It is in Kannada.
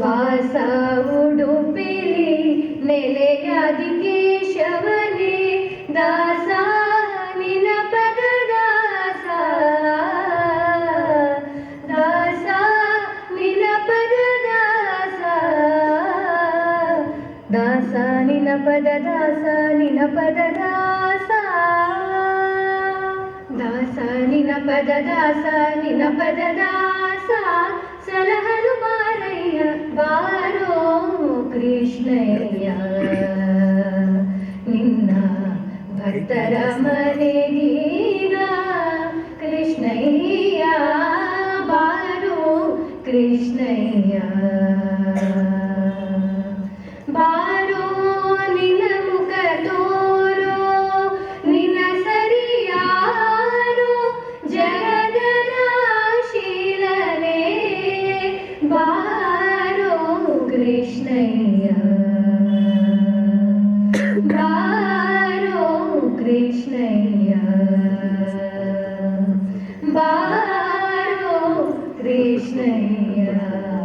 ವಾಸ ಉಡುಪಿಲಿ ನೆಲೆಯಾದಿ ಕೇಶವನೇ ದಾಸ ಪದ ದಾಸ ನಿನ ಪದ ದಾಸ ದಾಸ ನಿನ ಪದ ದಾಸ ನಿನ ಪದ ದಾಸ ದಾಸ ಕೃಷ್ಣಯ್ಯ ನಿನ್ನ ಭಕ್ತರ ಮನೆಗೀಗ ಕೃಷ್ಣಯ್ಯ ಬಾರು ಕೃಷ್ಣಯ್ಯ Krishnaya, Baro Krishnaya.